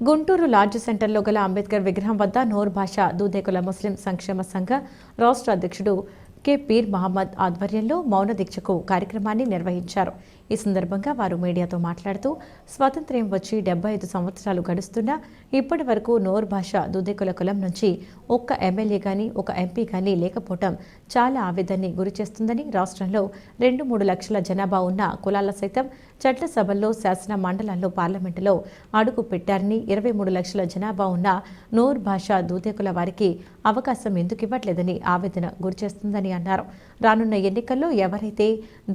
Guntur large సెంటర్లో గల అంబేద్కర్ విగ్రహం వద్ద నోర్ భాష దూదేకుల ముస్లిం సంక్షేమ సంఘ రాష్ట్ర అధ్యక్షుడు కె. పీర్ మహమ్మద్ ఆధ్వర్యంలో మౌన దీక్షకు కార్యక్రమాన్ని నిర్వహించారు. ఈ సందర్భంగా వారు మీడియాతో మాట్లాడుతూ స్వాతంత్ర్యం వచ్చి డెబ్బై ఐదు సంవత్సరాలు గడుస్తున్నా ఇప్పటి వరకు నోర్ భాష దుదేకుల కులం నుంచి ఒక్క ఎమ్మెల్యే కానీ ఒక ఎంపీ కానీ లేకపోవటం చాలా ఆవేదాన్ని గురిచేస్తుందని రాష్ట్రంలో రెండు మూడు లక్షల జనాభా ఉన్న కులాల సైతం చట్టసభల్లో శాసన మండలాల్లో పార్లమెంటులో అడుగు పెట్టారని ఇరవై మూడు లక్షల జనాభా ఉన్న నోర్ భాషా దూతేకుల వారికి అవకాశం ఎందుకు ఇవ్వట్లేదని ఆవేదన గురిచేస్తుందని అన్నారు. రానున్న ఎన్నికల్లో ఎవరైతే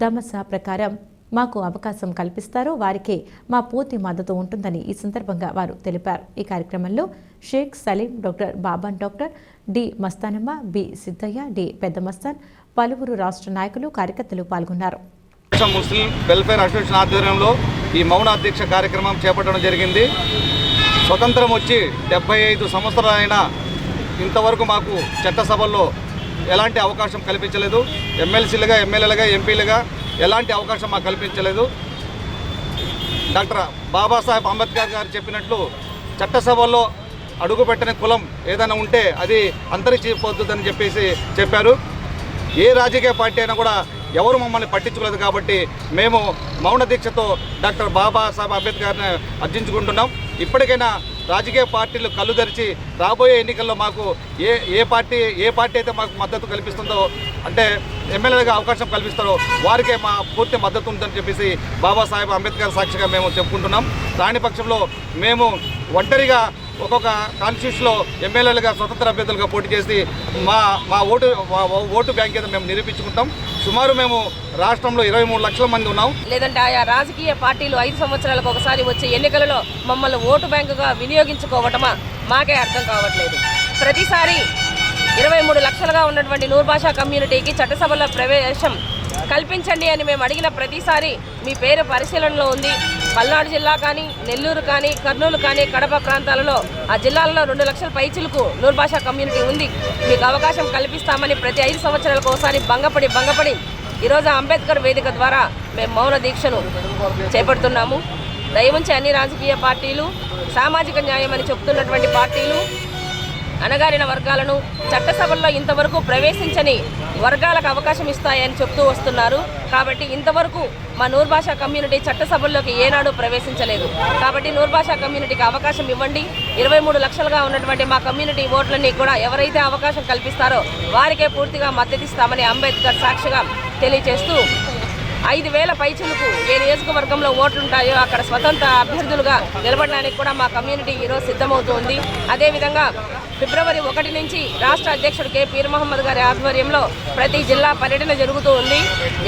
దమస ప్రకారం మాకు అవకాశం కల్పిస్తారో వారికే మా పూర్తి మద్దతు ఉంటుందని ఈ సందర్భంగా వారు తెలిపారు. ఈ కార్యక్రమంలో Shaik Saleem doctor Baban doctor D Mastanamma B Siddaiah D Pedda Mastan పలువురు రాష్ట్ర నాయకులు కార్యకర్తలు పాల్గొన్నారు. ముస్లిం వెల్ఫేర్ అసోసియేషన్ ఆధ్వర్యంలో ఈ మౌన అధ్యక్ష కార్యక్రమం చేపట్టడం జరిగింది. స్వతంత్రం వచ్చి డెబ్బై ఐదు సంవత్సరాలైనా ఇంతవరకు మాకు చట్టసభల్లో ఎలాంటి అవకాశం కల్పించలేదు. ఎమ్మెల్సీలుగా ఎమ్మెల్యేలుగా ఎంపీలుగా ఎలాంటి అవకాశం మాకు కల్పించలేదు. డాక్టర్ బాబాసాహెబ్ అంబేద్కర్ గారు చెప్పినట్లు చట్టసభల్లో అడుగుపెట్టని కులం ఏదైనా ఉంటే అది అంతరించిపోతుందని చెప్పేసి చెప్పారు. ఏ రాజకీయ పార్టీ అయినా కూడా ఎవరు మమ్మల్ని పట్టించుకోలేదు కాబట్టి మేము మౌన దీక్షతో డాక్టర్ బాబాసాహెబ్ అంబేద్కర్ని అర్జించుకుంటున్నాం. ఇప్పటికైనా రాజకీయ పార్టీలు కళ్ళు తెరిచి రాబోయే ఎన్నికల్లో మాకు ఏ ఏ పార్టీ ఏ పార్టీ అయితే మాకు మద్దతు కల్పిస్తుందో అంటే ఎమ్మెల్యేగా అవకాశం కల్పిస్తారో వారికే మా పూర్తి మద్దతు ఉందని చెప్పేసి బాబాసాహెబ్ అంబేద్కర్ సాక్షిగా మేము చెప్పుకుంటున్నాం. రాని పక్షంలో మేము ఒంటరిగా ఒక్కొక్క కాన్స్టిట్యూషన్లో ఎమ్మెల్యేలుగా స్వతంత్ర అభ్యర్థులుగా పోటీ చేసి మా మా ఓటు ఓటు బ్యాంక్ ఏదో మేము నిరూపించుకుంటాం. సుమారు మేము రాష్ట్రంలో ఇరవై మూడు లక్షల మంది ఉన్నాం. లేదంటే ఆయా రాజకీయ పార్టీలు ఐదు సంవత్సరాలకు ఒకసారి వచ్చే ఎన్నికలలో మమ్మల్ని ఓటు బ్యాంకుగా వినియోగించుకోవటమా? మాకే అర్థం కావట్లేదు. ప్రతిసారి ఇరవై మూడు లక్షలుగా ఉన్నటువంటి నూరు భాషా కమ్యూనిటీకి చట్టసభలో ప్రవేశం కల్పించండి అని మేము అడిగిన ప్రతిసారి మీ పేరు పరిశీలనలో ఉంది. పల్నాడు జిల్లా కానీ నెల్లూరు కానీ కర్నూలు కానీ కడప ప్రాంతాలలో ఆ జిల్లాలలో రెండు లక్షల పైచులకు నూరు భాషా కమ్యూనిటీ ఉంది. మీకు అవకాశం కల్పిస్తామని ప్రతి ఐదు సంవత్సరాలకు ఒకసారి భంగపడి భంగపడి ఈరోజు అంబేద్కర్ వేదిక ద్వారా మేము మౌన దీక్షను చేపడుతున్నాము. దయవుంచి అన్ని రాజకీయ పార్టీలు సామాజిక న్యాయం అని చెప్తున్నటువంటి పార్టీలు అణగారిన వర్గాలను చట్టసభల్లో ఇంతవరకు ప్రవేశించని వర్గాలకు అవకాశం ఇస్తాయని చెప్తూ వస్తున్నారు. కాబట్టి ఇంతవరకు మా నూర్ భాషా కమ్యూనిటీ చట్టసభల్లోకి ఏనాడు ప్రవేశించలేదు. కాబట్టి నూర్ భాషా కమ్యూనిటీకి అవకాశం ఇవ్వండి. ఇరవై మూడు లక్షలుగా ఉన్నటువంటి మా కమ్యూనిటీ ఓట్లన్నీ కూడా ఎవరైతే అవకాశం కల్పిస్తారో వారికే పూర్తిగా మద్దతిస్తామని అంబేద్కర్ సాక్షిగా తెలియజేస్తూ ఐదు వేల పైచులకు ఏ నియోజకవర్గంలో ఓట్లుంటాయో అక్కడ స్వతంత్ర అభ్యర్థులుగా నిలబడడానికి కూడా మా కమ్యూనిటీ ఈరోజు సిద్ధమవుతోంది అదేవిధంగా ఫిబ్రవరి ఒకటి నుంచి రాష్ట్ర అధ్యక్షుడు కె. పీర్ మహమ్మద్ గారి ఆధ్వర్యంలో ప్రతి జిల్లా పర్యటన జరుగుతూ ఉంది.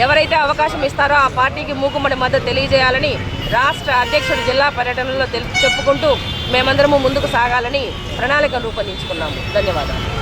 ఎవరైతే అవకాశం ఇస్తారో ఆ పార్టీకి మూకుమ్మడి మద్దతు తెలియజేయాలని రాష్ట్ర అధ్యక్షుడు జిల్లా పర్యటనలో తెలు చెప్పుకుంటూ మేమందరము ముందుకు సాగాలని ప్రణాళిక రూపొందించుకున్నాము. ధన్యవాదాలు.